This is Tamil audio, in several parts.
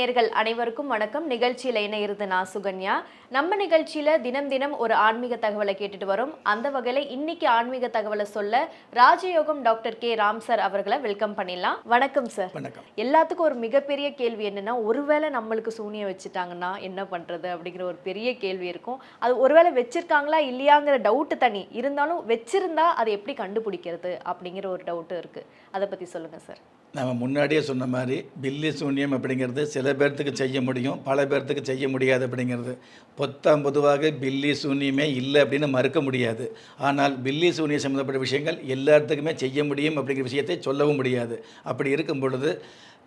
நேர்கள் அனைவருக்கும் வணக்கம். நிகழ்ச்சியில் இணையிறது நான் சுகன்யா. நம்ம நிகழ்ச்சியில தினம் தினம் ஒரு ஆன்மீக தகவலை கேட்டுட்டு வரோம். அந்த வகையில இன்னைக்கு ஆன்மீக தகவலை சொல்ல ராஜயோகம் டாக்டர் கே. ராம் சார் அவர்களை வெல்கம் பண்ணிடலாம். வணக்கம் சார். வணக்கம். எல்லாத்துக்கும் ஒரு மிகப்பெரிய கேள்வி என்னன்னா ஒருவேளை நம்மளுக்கு சூனியம் வச்சுட்டாங்கன்னா என்ன பண்றது அப்படிங்கிற ஒரு பெரிய கேள்வி இருக்கும். அது ஒருவேளை வச்சிருக்காங்களா இல்லையாங்கிற டவுட் தனி. இருந்தாலும் வச்சிருந்தா அதை எப்படி கண்டுபிடிக்கிறது அப்படிங்கிற ஒரு டவுட் இருக்கு. அதை பத்தி சொல்லுங்க சார். நம்ம முன்னாடியே சொன்ன மாதிரி பில்லி சூன்யம் அப்படிங்கிறது சில பேர்த்துக்கு செய்ய முடியும் பல பேர்த்துக்கு செய்ய முடியாது அப்படிங்கிறது. பொத்தாம் பொதுவாக பில்லி சூன்யமே இல்லை அப்படின்னு மறுக்க முடியாது. ஆனால் பில்லி சூன்யம் சம்மந்தப்பட்ட விஷயங்கள் எல்லாத்துக்குமே செய்ய முடியும் அப்படிங்கிற விஷயத்தை சொல்லவும் முடியாது. அப்படி இருக்கும் பொழுது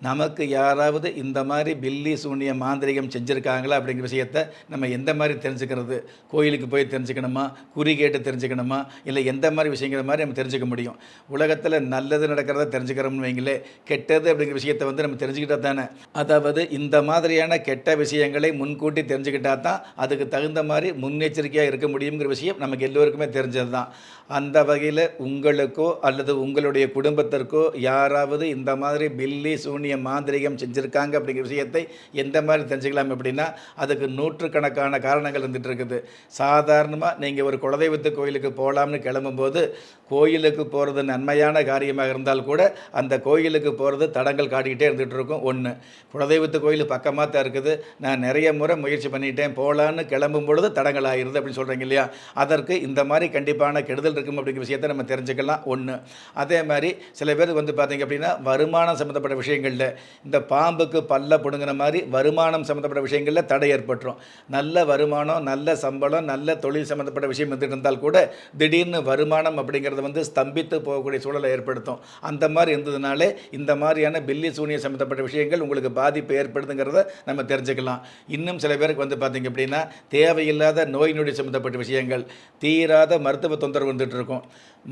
நமக்கு யாராவது இந்த மாதிரி பில்லி சூனிய மாந்திரிகம் செஞ்சுருக்காங்களா அப்படிங்கிற விஷயத்த நம்ம எந்த மாதிரி தெரிஞ்சுக்கிறது? கோயிலுக்கு போய் தெரிஞ்சுக்கணுமா? குறி கேட்டு தெரிஞ்சுக்கணுமா? இல்லை எந்த மாதிரி விஷயங்கிற மாதிரி நம்ம தெரிஞ்சுக்க முடியும்? உலகத்தில் நல்லது நடக்கிறத தெரிஞ்சுக்கிறோம்னு வைங்களே கெட்டது அப்படிங்கிற விஷயத்தை வந்து நம்ம தெரிஞ்சுக்கிட்டா தானே? அதாவது இந்த மாதிரியான கெட்ட விஷயங்களை முன்கூட்டி தெரிஞ்சுக்கிட்டா தான் அதுக்கு தகுந்த மாதிரி முன்னெச்சரிக்கையாக இருக்க முடியுங்கிற விஷயம் நமக்கு எல்லோருக்குமே தெரிஞ்சது தான் அந்த வகையில் உங்களுக்கோ அல்லது உங்களுடைய குடும்பத்திற்கோ யாராவது இந்த மாதிரி பில்லி சூனிய மாந்திரிகம் செஞ்சுருக்காங்க அப்படிங்கிற விஷயத்தை எந்த மாதிரி தெரிஞ்சுக்கலாம் அப்படின்னா அதுக்கு நூற்றுக்கணக்கான காரணங்கள் இருந்துகிட்டு இருக்குது. சாதாரணமாக நீங்கள் ஒரு குலதெய்வத்து கோயிலுக்கு போகலாம்னு கிளம்பும்போது கோயிலுக்கு போகிறது நன்மையான காரியமாக இருந்தால் கூட அந்த கோயிலுக்கு போகிறது தடங்கள் காட்டிக்கிட்டே இருந்துகிட்டு இருக்கும். ஒன்று குலதெய்வத்து கோயில் பக்கமாக தான் இருக்குது. நான் நிறைய முறை முயற்சி பண்ணிட்டேன் போகலான்னு கிளம்பும் பொழுது தடங்கள் ஆகிருது அப்படின்னு சொல்கிறீங்க இல்லையா? அதற்கு இந்த மாதிரி கண்டிப்பான கெடுதல் இருக்கும் அப்படிங்கிற விஷயத்தை நம்ம தெரிஞ்சுக்கலாம். ஒன்று அதே மாதிரி சில பேர் வந்து பார்த்தீங்க அப்படின்னா வருமானம் சம்மந்தப்பட்ட விஷயங்கள் விஷயங்களில் இந்த பாம்புக்கு பல்ல பிடுங்கின மாதிரி வருமானம் சம்மந்தப்பட்ட விஷயங்களில் தடை ஏற்பட்டுரும். நல்ல வருமானம் நல்ல சம்பளம் நல்ல தொழில் சம்மந்தப்பட்ட விஷயம் இருந்துட்டு இருந்தால் கூட திடீர்னு வருமானம் அப்படிங்கிறது வந்து ஸ்தம்பித்து போகக்கூடிய சூழலை ஏற்படுத்தும். அந்த மாதிரி இருந்ததுனாலே இந்த மாதிரியான பில்லி சூனிய சம்மந்தப்பட்ட விஷயங்கள் உங்களுக்கு பாதிப்பு ஏற்படுதுங்கிறத நம்ம தெரிஞ்சுக்கலாம். இன்னும் சில பேருக்கு வந்து பார்த்தீங்க அப்படின்னா தேவையில்லாத நோய் நொடி சம்மந்தப்பட்ட விஷயங்கள் தீராத மருத்துவ தொந்தரவு வந்துட்டு இருக்கும்.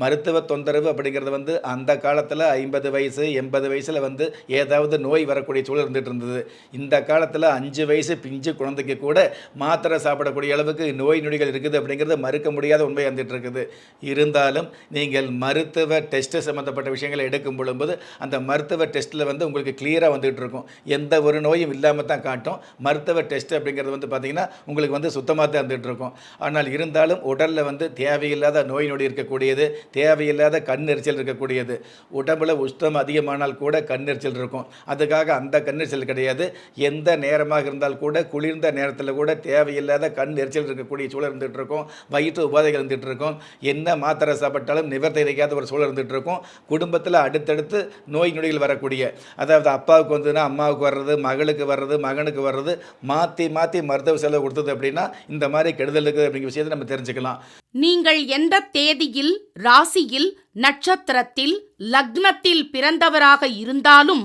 மருத்துவ தொந்தரவு அப்படிங்கிறது வந்து அந்த காலத்தில் ஐம்பது வயசு எண்பது வயசில் வந்து ஏதாவது நோய் வரக்கூடிய சூழல் இருந்துட்டு இருந்தது. இந்த காலத்தில் அஞ்சு வயசு பிஞ்சு குழந்தைக்கு கூட மாத்திரை சாப்பிடக்கூடிய அளவுக்கு நோய் நொடிகள் இருக்குது அப்படிங்கிறது மறுக்க முடியாத உண்மை வந்துட்டு இருக்குது. இருந்தாலும் நீங்கள் மருத்துவ டெஸ்ட்டு சம்மந்தப்பட்ட விஷயங்களை எடுக்கும் பொழுது அந்த மருத்துவ டெஸ்ட்டில் வந்து உங்களுக்கு கிளியராக வந்துகிட்டு இருக்கும். எந்த ஒரு நோயும் இல்லாமல் தான் காட்டும். மருத்துவ டெஸ்ட் அப்படிங்கிறது வந்து பார்த்திங்கன்னா உங்களுக்கு வந்து சுத்தமாக தான் இருந்துகிட்டு இருக்கும். ஆனால் இருந்தாலும் உடலில் வந்து தேவையில்லாத நோய் நொடி இருக்கக்கூடியது தேவையில்லாத கண் எரிச்சல் இருக்கக்கூடியது. உடம்புல உஷ்ணம் அதிகமானால் கூட கண் எரிச்சல் இருக்கும். அதுக்காக அந்த கண் எரிச்சல் கிடையாது. எந்த நேரமாக இருந்தால் கூட குளிர்ந்த நேரத்தில் கூட தேவையில்லாத கண் எரிச்சல் இருக்கக்கூடிய சூழல் இருந்துகிட்டு இருக்கும். வயிற்று உபாதைகள் இருந்துகிட்டு இருக்கும். என்ன மாத்திரை சாப்பிட்டாலும் நிவர்த்தி கிடைக்காத ஒரு சூழல் இருந்துகிட்டு இருக்கும். குடும்பத்தில் அடுத்தடுத்து நோய் நொடிகள் வரக்கூடிய அதாவது அப்பாவுக்கு வந்ததுன்னா அம்மாவுக்கு வர்றது மகளுக்கு வர்றது மகனுக்கு வர்றது மாற்றி மாற்றி மருத்துவ செலவு கொடுத்தது அப்படின்னா இந்த மாதிரி கெடுதல் இருக்குது அப்படிங்கிற விஷயத்தை நம்ம தெரிஞ்சுக்கலாம். நீங்கள் எந்த தேதியில் ராசியில் நட்சத்திரத்தில் லக்னத்தில் பிறந்தவராக இருந்தாலும்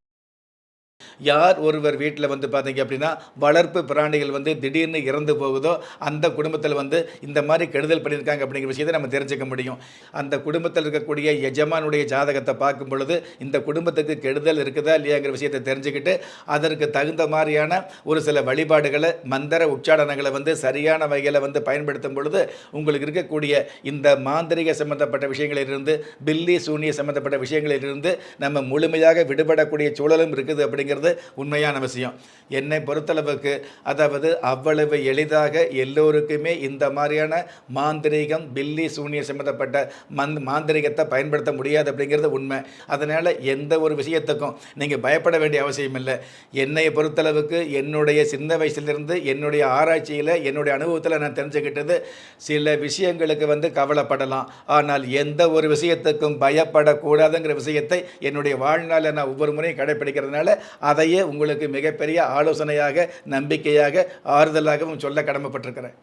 யார் ஒருவர் வீட்டில் வந்து பார்த்தீங்க அப்படின்னா வளர்ப்பு பிராணிகள் வந்து திடீர்னு இறந்து போகுதோ அந்த குடும்பத்தில் வந்து இந்த மாதிரி கெடுதல் பண்ணியிருக்காங்க அப்படிங்கிற விஷயத்தை நம்ம தெரிஞ்சுக்க முடியும். அந்த குடும்பத்தில் இருக்கக்கூடிய எஜமானுடைய ஜாதகத்தை பார்க்கும் பொழுது இந்த குடும்பத்துக்கு கெடுதல் இருக்குதா இல்லையாங்கிற விஷயத்தை தெரிஞ்சுக்கிட்டு அதற்கு தகுந்த மாதிரியான ஒரு சில வழிபாடுகளை மந்திர உச்சாடனங்களை வந்து சரியான வகையில் வந்து பயன்படுத்தும் பொழுது உங்களுக்கு இருக்கக்கூடிய இந்த மாந்திரிக சம்பந்தப்பட்ட விஷயங்களிலிருந்து பில்லி சூனிய சம்பந்தப்பட்ட விஷயங்களிலிருந்து நம்ம முழுமையாக விடுபடக்கூடிய சூழலும் இருக்குது அப்படிங்கிறது உண்மையான விஷயம். என்னை பொறுத்தளவுக்கு அதாவது அவ்வளவு எளிதாக எல்லோருக்குமே இந்த மாதிரியான மாந்திரீகம் பில்லி சூனிய சம்மந்தப்பட்ட மந் மாந்திரிகத்தை பயன்படுத்த முடியாது அப்படிங்கிறது உண்மை. அதனால் எந்த ஒரு விஷயத்துக்கும் நீங்கள் பயப்பட வேண்டிய அவசியம் இல்லை. என்னை பொறுத்தளவுக்கு என்னுடைய சின்ன வயசுலேருந்து என்னுடைய ஆராய்ச்சியில் என்னுடைய அனுபவத்தில் நான் தெரிஞ்சுக்கிட்டது சில விஷயங்களுக்கு வந்து கவலைப்படலாம். ஆனால் எந்த ஒரு விஷயத்துக்கும் பயப்படக்கூடாதுங்கிற விஷயத்தை என்னுடைய வாழ்நாளில் நான் ஒவ்வொரு முறையும் கடைப்பிடிக்கிறதுனால அதையே உங்களுக்கு மிகப்பெரிய ஆலோசனையாக நம்பிக்கையாக ஆறுதலாகவும் சொல்ல கடமைப்பட்டிருக்கிறேன்.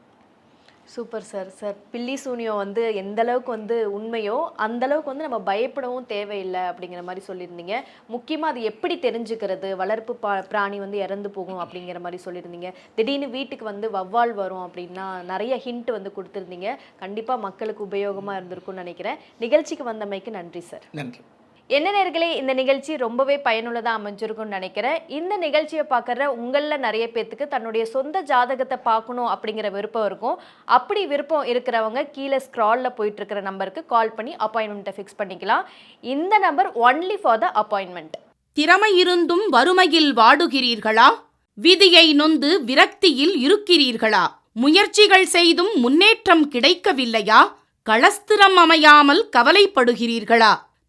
Super sir. சார் பில்லி சூனியம் வந்து எந்த அளவுக்கு வந்து உண்மையோ அந்த அளவுக்கு வந்து நம்ம பயப்படவும் தேவையில்லை அப்படிங்கிற மாதிரி சொல்லியிருந்தீங்க. முக்கியமாக அது எப்படி தெரிஞ்சுக்கிறது? வளர்ப்பு பா பிராணி வந்து இறந்து போகும் அப்படிங்கிற மாதிரி சொல்லியிருந்தீங்க. திடீர்னு வீட்டுக்கு வந்து வவ்வால் வரும் அப்படின்னா நிறைய ஹிண்ட் வந்து கொடுத்துருந்தீங்க. கண்டிப்பாக மக்களுக்கு உபயோகமாக இருந்திருக்கும்னு நினைக்கிறேன். நிகழ்ச்சிக்கு வந்தமைக்கு நன்றி சார். நன்றி. என்ன நேர்களே இந்த நிகழ்ச்சி ரொம்பவே பயனுள்ளதாக அமைஞ்சிருக்கும்னு நினைக்கிறேன். இந்த நிகழ்ச்சியை பார்க்குற உங்களில் நிறைய பேர்த்துக்கு தன்னுடைய சொந்த ஜாதகத்தை பார்க்கணும் அப்படிங்கிற விருப்பம் இருக்கும். அப்படி விருப்பம் இருக்கிறவங்க கீழே ஸ்க்ராலில் போயிட்டு இருக்கிற நம்பருக்கு கால் பண்ணி அப்பாயின்மெண்ட்டை ஃபிக்ஸ் பண்ணிக்கலாம். இந்த number only for the appointment திறமை இருந்தும் வறுமையில் வாடுகிறீர்களா? விதியை நொந்து விரக்தியில் இருக்கிறீர்களா? முயற்சிகள் செய்தும் முன்னேற்றம் கிடைக்கவில்லையா? களஸ்திரம் அமையாமல் கவலைப்படுகிறீர்களா?